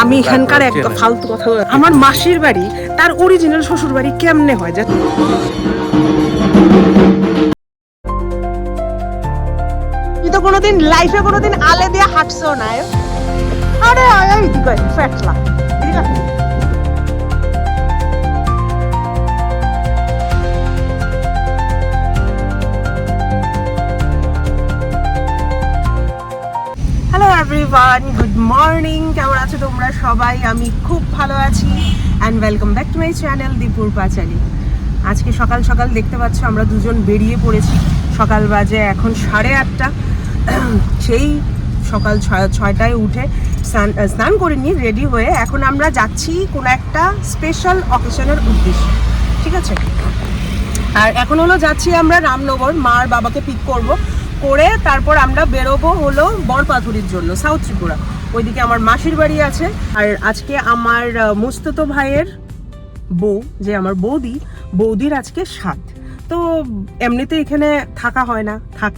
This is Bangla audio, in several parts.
আমি এখানকার একটা ফালতু কথা আমার মাসির বাড়ি তার অরিজিনাল শ্বশুর বাড়ি কেমনে হয় যা তুই তো কোনোদিন লাইফে কোনোদিন আলে দিয়ে হাঁটছো না? আরে দিকে ফ্যাটলা। ঠিক আছে হ্যালো এভরিওয়ান গুড মর্নিং কেমন আছো তোমরা সবাই? আমি খুব ভালো আছি। And welcome back to my channel দীপুর পাঁচালি আজকে সকাল সকাল দেখতে পাচ্ছ আমরা দুজন বেরিয়ে পড়েছি। সকাল বাজে এখন সাড়ে আটটা। সেই সকাল ছয়, ছয়টায় উঠে স্নান স্নান করে নিয়ে রেডি হয়ে এখন আমরা যাচ্ছি কোনো একটা স্পেশাল অকেশনের উদ্দেশ্যে। ঠিক আছে? আর এখন হলো যাচ্ছি আমরা রামনগর, মার বাবাকে পিক করব। করে তারপর আমরা বেরোবো হলো বরপাথুরির জন্য সাউথ ত্রিপুরা। ওইদিকে আমার মাসির বাড়ি আছে। আর আজকে আমার মুস্তত ভাইয়ের বউ, যে আমার বৌদি, বৌদির আজকে সাত। তো এমনিতে এখানে থাকা হয় না। থাক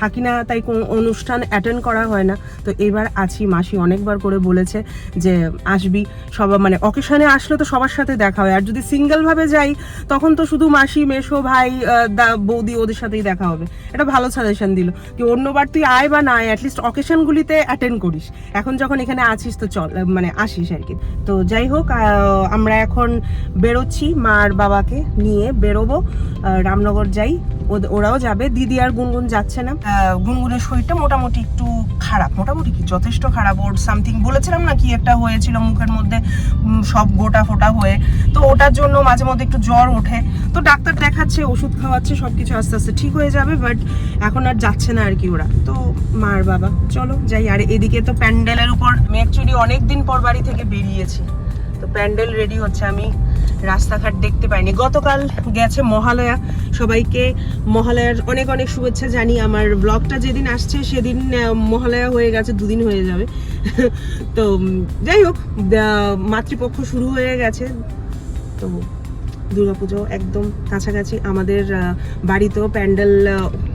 থাকি না, তাই কোনো অনুষ্ঠান অ্যাটেন্ড করা হয় না। তো এবার আছি, মাসি অনেকবার করে বলেছে যে, আসবি। সব মানে অকেশনে আসলে তো সবার সাথে দেখা হয়। আর যদি সিঙ্গেলভাবে যাই, তখন তো শুধু মাসি মেশো ভাই দা, বৌদি ওদের সাথেই দেখা হবে। এটা ভালো সাজেশন দিল। কি অন্যবার তুই আয় বা না আয় অ্যাটলিস্ট অকেশনগুলিতে অ্যাটেন্ড করিস। এখন যখন এখানে আছিস, তো চল মানে আসিস আর কি। তো যাই হোক আমরা এখন বেরোচ্ছি মার বাবাকে নিয়ে বেরোবো। রামনগর যাই ওরাও যাবে। দিদি আর গুনগুন যাচ্ছে না। গুনগুনের শরীরটা মোটামুটি একটু খারাপ, মোটামুটি কি যথেষ্ট খারাপ ওর সামথিং বলেছিলাম না কি একটা হয়েছিল মুখের মধ্যে সব গোটা ফোটা হয়ে। তো ওটার জন্য মাঝে মধ্যে একটু জ্বর ওঠে। তো ডাক্তার দেখাচ্ছে, ওষুধ খাওয়াচ্ছে সব কিছু আস্তে আস্তে ঠিক হয়ে যাবে বাট এখন আর যাচ্ছে না আর কি ওরা। তো মার বাবা, চলো যাই। আর এদিকে তো প্যান্ডেলের উপর, আমি অ্যাকচুয়ালি অনেক দিন পর বাড়ি থেকে বেরিয়েছি। তো প্যান্ডেল রেডি হচ্ছে আমি। রাস্তাঘাট দেখতে পাইনি। গতকাল গেছে মহালয়া। সবাইকে মহালয়ার অনেক অনেক শুভেচ্ছা জানি। আমার ব্লগটা যেদিন আসছে, সেদিন মহালয়া হয়ে গেছে, দুদিন হয়ে যাবে। তো যাই হোক মাতৃপক্ষ শুরু হয়ে গেছে। তো দুর্গাপুজো একদম কাছাকাছি আমাদের বাড়িতেও প্যান্ডেল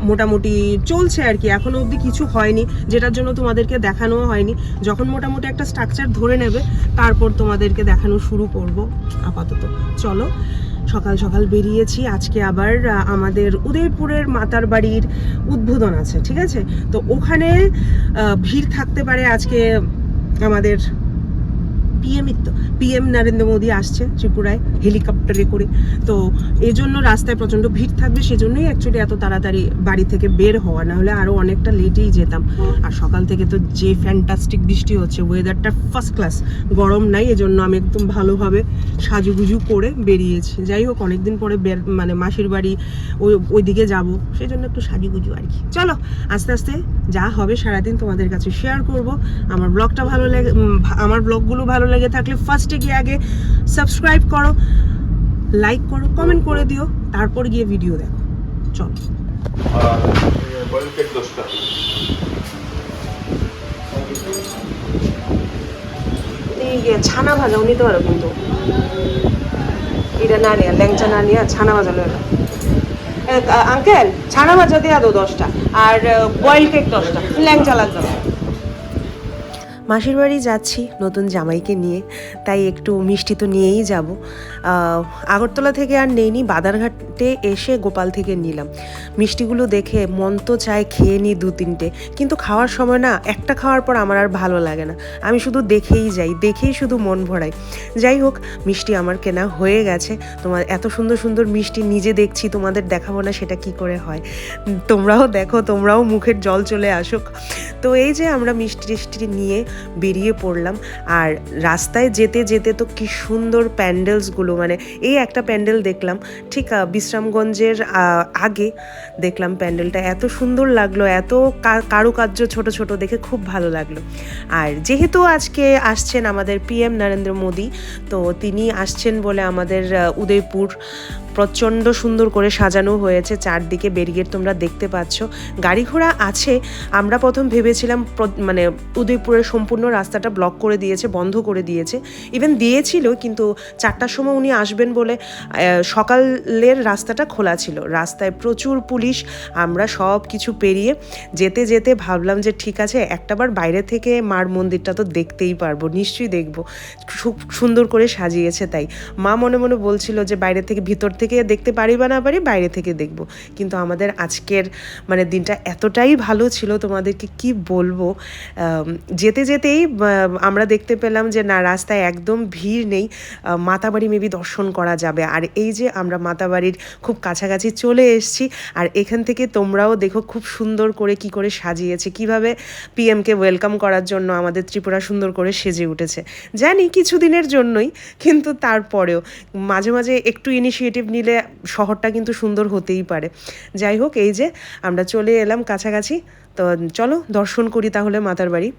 মোটামুটি চলছে আর কি। এখনও অবধি কিছু হয়নি, যেটার জন্য তোমাদেরকে দেখানো হয়নি। যখন মোটামুটি একটা স্ট্রাকচার ধরে নেবে, তারপর তোমাদেরকে দেখানো শুরু করব আপাতত। চলো, সকাল সকাল বেরিয়েছি। আজকে আবার আমাদের উদয়পুরের মাতার বাড়ির উদ্বোধন আছে, ঠিক আছে? তো ওখানে ভিড় থাকতে পারে আজকে আমাদের পিএম তো পিএম নরেন্দ্র মোদী আসছে ত্রিপুরায় হেলিকপ্টারে করে। তো এই জন্য রাস্তায় প্রচণ্ড ভিড় থাকবে, সেজন্যই অ্যাকচুয়ালি এত তাড়াতাড়ি বাড়ি থেকে বের হওয়া। না হলে আরও অনেকটা লেটেই যেতাম। আর সকাল থেকে তো যে ফ্যান্টাস্টিক বৃষ্টি হচ্ছে ওয়েদারটা ফার্স্ট ক্লাস গরম নাই, এজন্য আমি একদম ভালোভাবে সাজুগুজু করে বেরিয়েছি। যাই হোক, অনেকদিন পরে মানে মাসির বাড়ি ওই ওইদিকে যাব সেই জন্য একটু সাজুগুজু আর কি। চলো, আস্তে আস্তে যা হবে সারাদিন তোমাদের কাছে শেয়ার করব। আমার ব্লগটা ভালো লাগে আমার ব্লগগুলো ভালো লেগে থাকলে ফার্স্টে গিয়ে আগে সাবস্ক্রাইব করো লাইক করো কমেন্ট করে দিও, তারপর গিয়ে ভিডিও দেখো। চলো। ছানা ভাজাও নিতে পারো কিন্তু এটা না নিয়ে, ল্যাংচা না নিয়ে ছানা ভাজা নেবে আঙ্কেল ছানা ভাজা দিয়ে দো দশটা, আর বয়েল কেক দশটা, ল্যাংচা লাগবে। মাসির বাড়ি যাচ্ছি নতুন জামাইকে নিয়ে, তাই একটু মিষ্টি তো নিয়েই যাব। আগরতলা থেকে আর নেইনি, বাদারঘাটে এসে গোপাল থেকে নিলাম। মিষ্টিগুলো দেখে মন তো চায় খেয়ে নিই দু তিনটে। কিন্তু খাওয়ার সময় না একটা খাওয়ার পর আমার আর ভালো লাগে না। আমি শুধু দেখেই যাই দেখেই শুধু মন ভরাই। যাই হোক মিষ্টি আমার কেনা হয়ে গেছে। তোমার এত সুন্দর সুন্দর মিষ্টি নিজে দেখছি তোমাদের দেখাবো না সেটা কি করে হয়। তোমরাও দেখো তোমরাও মুখের জল চলে আসুক। তো এই যে আমরা মিষ্টি টিষ্টি নিয়ে বেরিয়ে পড়লাম। আর রাস্তায় যেতে যেতে তো কি সুন্দর প্যান্ডেলসগুলো মানে এই একটা প্যান্ডেল দেখলাম। ঠিক আহ, বিশ্রামগঞ্জের আগে দেখলাম প্যান্ডেলটা। এত সুন্দর লাগল, এত কারুকার্য ছোট ছোট দেখে খুব ভালো লাগল। আর যেহেতু আজকে আসছেন আমাদের পিএম নরেন্দ্র মোদী, তো তিনি আসছেন বলে আমাদের উদয়পুর প্রচণ্ড সুন্দর করে সাজানো হয়েছে চারদিকে। ব্যারিগেড তোমরা দেখতে পাচ্ছ। গাড়ি ঘোড়া আছে। আমরা প্রথম ভেবেছিলাম মানে উদয়পুরের সম্পূর্ণ রাস্তাটা ব্লক করে দিয়েছে, বন্ধ করে দিয়েছে। ইভেন দিয়েছিল, কিন্তু চারটার সময় উনি আসবেন বলে সকালের রাস্তাটা খোলা ছিল। রাস্তায় প্রচুর পুলিশ। আমরা সব কিছু পেরিয়ে যেতে যেতে ভাবলাম যে ঠিক আছে, একটাবার বাইরে থেকে মার মন্দিরটা তো দেখতেই পারব, নিশ্চয়ই দেখব। খুব সুন্দর করে সাজিয়েছে তাই। মা মনে মনে বলছিল যে বাইরে থেকে ভিতর দেখতে পারি বা না পারি, বাইরে থেকে দেখব। কিন্তু আমাদের আজকের মানে দিনটা এতটাই ভালো ছিল তোমাদেরকে কি বলব? যেতে যেতেই আমরা দেখতে পেলাম যে না, রাস্তায় একদম ভিড় নেই। মাতাবাড়ি মেবি দর্শন করা যাবে। আর এই যে আমরা মাতাবাড়ির খুব কাছাকাছি চলে এসেছি, আর এখান থেকে তোমরাও দেখো খুব সুন্দর করে কি করে সাজিয়েছে। কীভাবে পিএমকে ওয়েলকাম করার জন্য আমাদের ত্রিপুরা সুন্দর করে সেজে উঠেছে। জানি কিছুদিনের জন্যই, কিন্তু তারপরেও, মাঝে মাঝে একটু ইনিশিয়েটিভ নিলে শহরটা কিন্তু সুন্দর হতেই পারে। যাই হোক, এই যে আমরা চলে এলাম কাছাকাছি। তো চলো দর্শন করি তাহলে মাতার বাড়ি।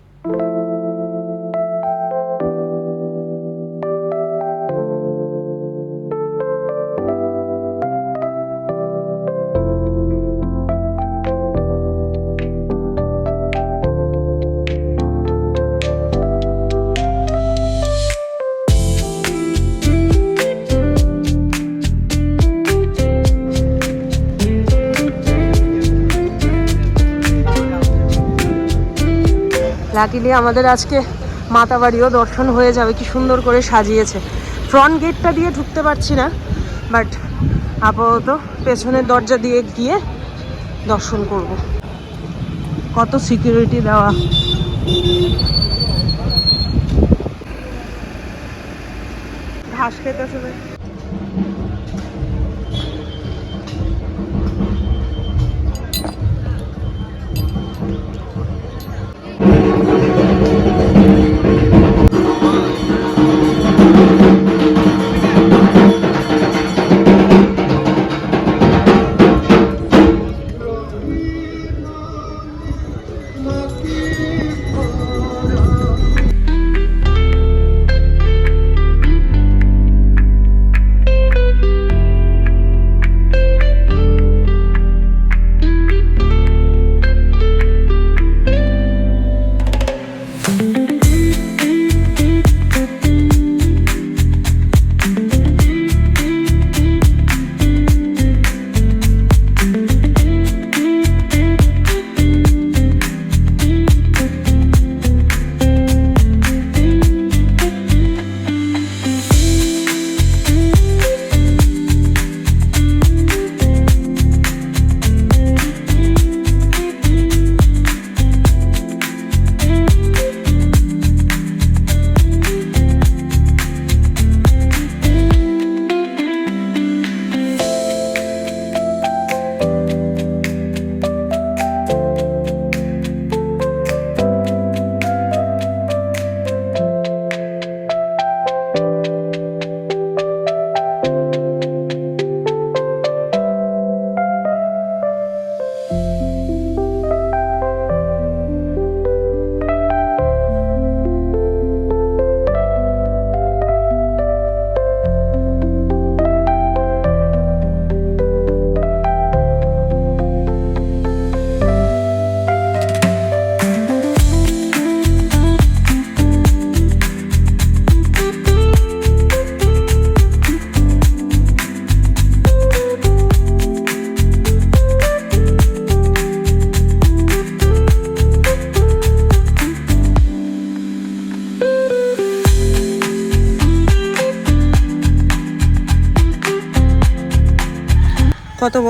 লাকিলি আমাদের আজকে মাতাবাড়িও দর্শন হয়ে যাবে। কি সুন্দর করে সাজিয়েছে। ফ্রন্ট গেটটা দিয়ে ঢুকতে পারছি না বাট আপাতত পেছনের দরজা দিয়ে গিয়ে দর্শন করব। কত সিকিউরিটি দেওয়া। ঘাস খেতে শুনে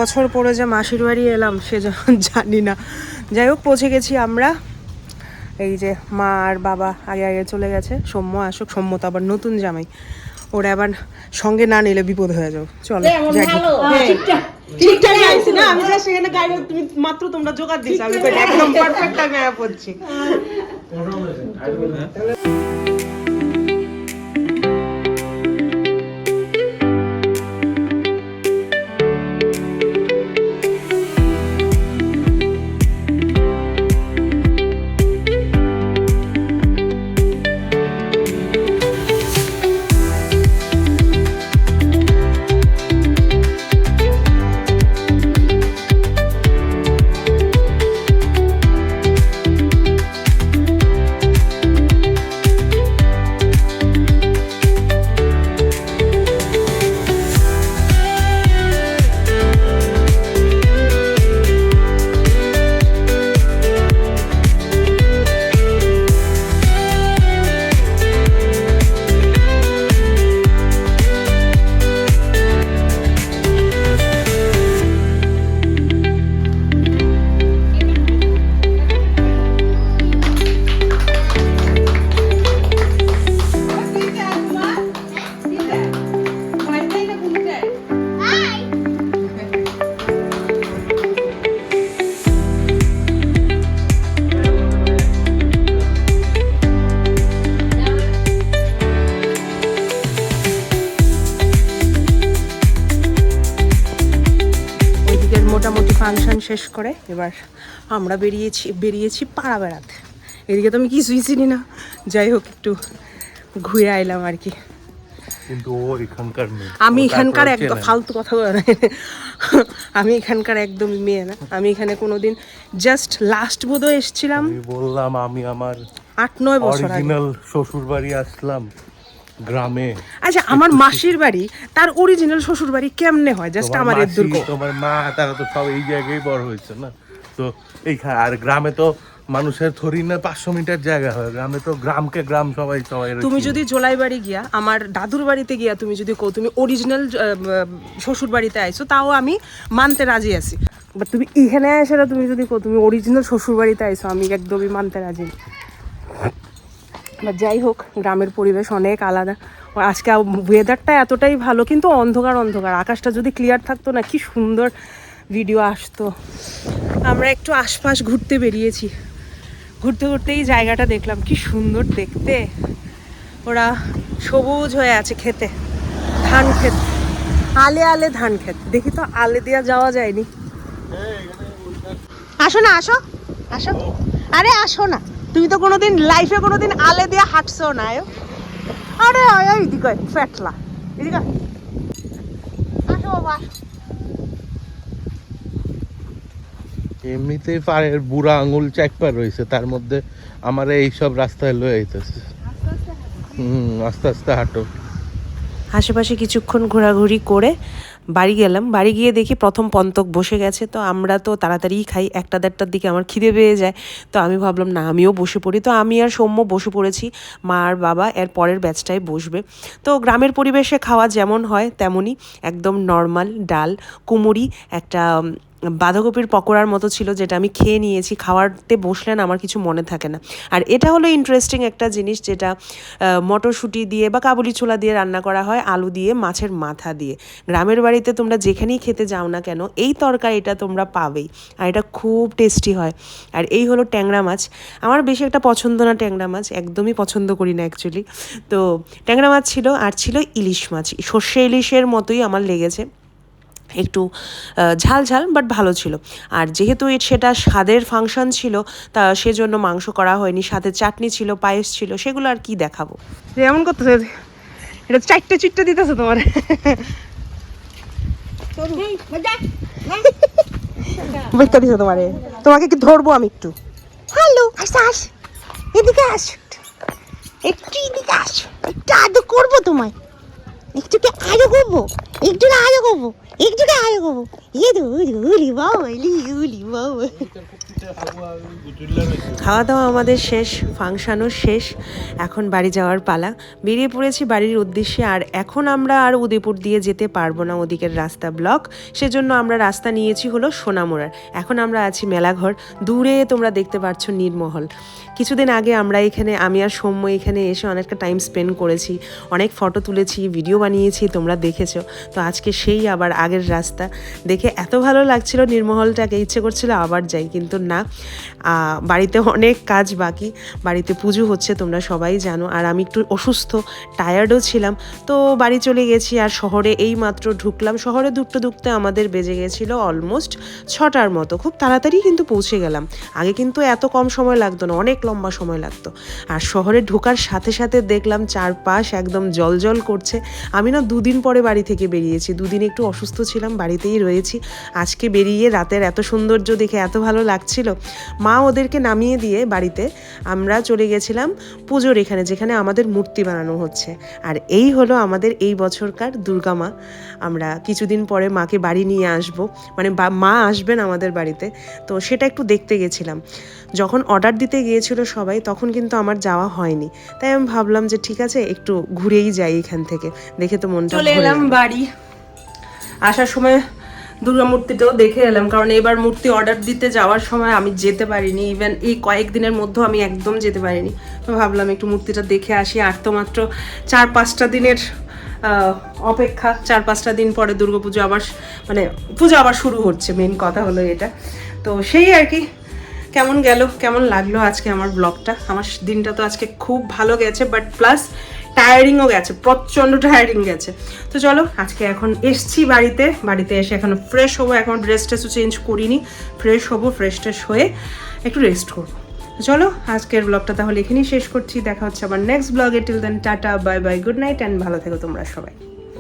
বছর পরে যে মাসির বাড়ি এলাম সে যখন জানি না। যাই হোক পৌঁছে গেছি আমরা। এই যে মা আর বাবা আগে আগে চলে গেছে। সৌম্য আসুক সৌম্য তো আবার নতুন জামাই। ওরা আবার সঙ্গে না নিলে বিপদ হয়ে যাও চলো। হ্যাঁ, ঠিকঠাক আইছি না? আমি যা সেখানে গাড়ি তুমি মাত্র তোমরা জোগাড় দিছ আমি তো একদম পারফেক্ট টাইমে পড়ছি শেষ করে এবার আমরা বেরিয়েছি বেরিয়েছি পাড়া বেড়াতে। এদিকে তো আমি কিছুই চিনি না। যাই হোক একটু ঘুরে আইলাম আর কি। কিন্তু ও এখানকার মেয়ে। আমি এখানকার একদম ফালতু কথা বলে আমি এখানকার একদম মেয়ে না। আমি এখানে কোনোদিন জাস্ট লাস্ট বোধহয় এসেছিলাম। বললাম আমি আমার আট নয় বছর অরিজিনাল শ্বশুর বাড়ি আসলাম। গ্রামে। আচ্ছা আমার মাসির বাড়ি তার অরিজিনাল শ্বশুর বাড়ি কেমনে হয়? জাস্ট আমার এর দুর্গ। তোমার মা তারা তো সব এই জায়গায় বড় হয়েছে না? তো এইখানে আর গ্রামে তো মানুষের থরি না পাঁচশো মিটার জায়গা হয়। গ্রামে তো গ্রামকে গ্রাম সবাই সবাই তুমি যদি জোলাই বাড়ি গিয়া আমার দাদুর বাড়িতে গিয়া তুমি যদি কো তুমি অরিজিনাল শ্বশুর বাড়িতে আইছো তাও আমি মানতে রাজি আছি। বাট তুমি এখানে না তুমি যদি কো তুমি অরিজিনাল শ্বশুর বাড়িতে আইছো আমি একদমই মানতে রাজি But যাই হোক, গ্রামের পরিবেশ অনেক আলাদা। আজকে ওয়েদারটা এতটাই ভালো, কিন্তু অন্ধকার অন্ধকার। আকাশটা যদি ক্লিয়ার থাকতো না, কি সুন্দর ভিডিও আসতো। আমরা একটু আশপাশ ঘুরতে বেরিয়েছি। ঘুরতে ঘুরতেই জায়গাটা দেখলাম, কি সুন্দর দেখতে। ওরা সবুজ হয়ে আছে খেতে, ধান ক্ষেত আলে আলে ধান ক্ষেত দেখি তো আলে দেওয়া যাওয়া যায়নি। আসো না, আসো আসো। আরে, আসো না। তুমি তো কোনোদিন লাইফে কোনোদিন আলে দিয়ে হাঁটছো না আরে আয় এইদিকে ফ্যাটলা এদিকে। আসো বাবা এমনিতেই পায়ের বুড়া আঙুল চাকপা রয়েছে তার মধ্যে আমার এইসব রাস্তায় লয়ে আইতেছে। হুম আস্তে আস্তে হাঁটো। আশেপাশে কিছুক্ষণ ঘোরাঘুরি করে বাড়ি গেলাম। বাড়ি গিয়ে দেখি প্রথম পন্তক বসে গেছে। তো আমরা তো তাড়াতাড়িই খাই। একটা দেড়টার দিকে আমার খিদে পেয়ে যায়। তো আমি ভাবলাম, না, আমিও বসে পড়ি। তো আমি আর সৌম্য বসে পড়েছি। মা আর বাবা এর পরের ব্যাচটায় বসবে। তো গ্রামের পরিবেশে খাওয়া যেমন হয় তেমনই। একদম নর্মাল ডাল কুমুরি একটা বাঁধাকপির পকোড়ার মতো ছিল যেটা আমি খেয়ে নিয়েছি, খাওয়াতে বসলেন আমার কিছু মনে থাকে না। আর এটা হলো ইন্টারেস্টিং একটা জিনিস যেটা মটরশুঁটি দিয়ে বা কাবুলি ছোলা দিয়ে রান্না করা হয়, আলু দিয়ে, মাছের মাথা দিয়ে। গ্রামের বাড়িতে তোমরা যেখানেই খেতে যাও না কেন, এই তরকারিটা তোমরা পাবেই। আর এটা খুব টেস্টি হয়। আর এই হলো ট্যাংরা মাছ। আমার বেশি একটা পছন্দ না ট্যাংরা মাছ, একদমই পছন্দ করি না অ্যাকচুয়ালি তো ট্যাংরা মাছ ছিল, আর ছিল ইলিশ মাছ। সর্ষে ইলিশের মতোই আমার লেগেছে। একটু ঝাল ঝাল বাট ভালো ছিল। আর যেহেতু সেটা স্বাদের ফাংশন ছিল তা সেজন্য মাংস করা হয়নি। সাথে চাটনি ছিল পায়েস ছিল সেগুলো আর কি দেখাবো। এমন করতেছে এটা চারটে চিট্টে দিতেছে তোমার। দিছে তোমারে। তোমাকে কি ধরবো আমি একটু? হ্যালো আস আস। এদিকে আস। একটু এদিকে আস। একটু আদর করব তোমায়। একটু আয়ো আরও করব একটু না আরও করব একটুকে আরও করব। তো উলি বাবা উলি বাবা। খাওয়া দাওয়া আমাদের শেষ, ফাংশনও শেষ, এখন বাড়ি যাওয়ার পালা। বেরিয়ে পড়েছি বাড়ির উদ্দেশ্যে, আর এখন আমরা আর উদয়পুর দিয়ে যেতে পারব না ওদিকের রাস্তা ব্লক। সেজন্য আমরা রাস্তা নিয়েছি হলো সোনামুড়ার। এখন আমরা আছি মেলাঘর, দূরে তোমরা দেখতে পাচ্ছ নীরমহল। কিছুদিন আগে আমরা এখানে, আমি আর সৌম্য এখানে এসে অনেকটা টাইম স্পেন্ড করেছি। অনেক ফটো তুলেছি ভিডিও বানিয়েছি, তোমরা দেখেছ। তো আজকে সেই আবার আগের রাস্তা। দেখে এত ভালো লাগছিল নির্মহলটাকে, ইচ্ছে করছিল আবার যাই, কিন্তু না আহ, বাড়িতে অনেক কাজ বাকি বাড়িতে পুজো হচ্ছে তোমরা সবাই জানো। আর আমি একটু অসুস্থ টায়ার্ডও ছিলাম। তো বাড়ি চলে গেছি আর শহরে এই মাত্র ঢুকলাম। শহরে ঢুকতে ঢুকতে আমাদের বেজে গেছিল অলমোস্ট ছটার মতো। খুব তাড়াতাড়ি কিন্তু পৌঁছে গেলাম। আগে কিন্তু এত কম সময় লাগতো না অনেক লম্বা সময় লাগতো। আর শহরে ঢোকার সাথে সাথে দেখলাম চারপাশ একদম জল জল করছে। আমি না দুদিন পরে বাড়ি থেকে বেরিয়েছি। দুদিন একটু অসুস্থ ছিলাম বাড়িতেই রয়েছি। আজকে বেরিয়ে রাতের এত সৌন্দর্য দেখে এত ভালো লাগছিল। মা ওদেরকে নামিয়ে দিয়ে বাড়িতে আমরা চলে গেছিলাম পুজোর এখানে যেখানে আমাদের মূর্তি বানানো হচ্ছে। আর এই হলো আমাদের এই বছরকার দুর্গা মা। আমরা কিছুদিন পরে মাকে বাড়ি নিয়ে আসব। মানে মা আসবেন আমাদের বাড়িতে। তো সেটা একটু দেখতে গেছিলাম। যখন অর্ডার দিতে গিয়েছিল সবাই তখন কিন্তু আমার যাওয়া হয়নি। তাই আমি ভাবলাম যে ঠিক আছে একটু ঘুরেই যাই এখান থেকে। দেখে তো মনটা চলে এলাম বাড়ি। আসার সময় দুর্গা মূর্তিটাও দেখে এলাম। কারণ এবার মূর্তি অর্ডার দিতে যাওয়ার সময় আমি যেতে পারিনি। ইভেন এই কয়েকদিনের মধ্যে আমি একদম যেতে পারিনি। তো ভাবলাম একটু মূর্তিটা দেখে আসি। আর তো মাত্র চার পাঁচটা দিনের অপেক্ষা। চার পাঁচটা দিন পরে দুর্গাপুজো আবার মানে পুজো আবার শুরু হচ্ছে। মেন কথা হলো এটা। তো সেই আর কি। কেমন গেল? কেমন লাগল আজকে আমার ব্লগটা আমার দিনটা তো আজকে খুব ভালো গেছে। বাট প্লাস টায়ারিংও গেছে, প্রচণ্ড টায়ারিং গেছে। তো চলো, আজকে এখন এসছি বাড়িতে বাড়িতে এসে এখন ফ্রেশ হব, এখন ড্রেস টেসও চেঞ্জ করিনি ফ্রেশ হব ফ্রেশ ট্রেশ হয়ে একটু রেস্ট করব। চলো, আজকের ব্লগটা তাহলে এখানেই শেষ করছি, দেখা হচ্ছে আবার নেক্সট ব্লগে till then tata bye bye good night and ভালো থেকো তোমরা সবাই।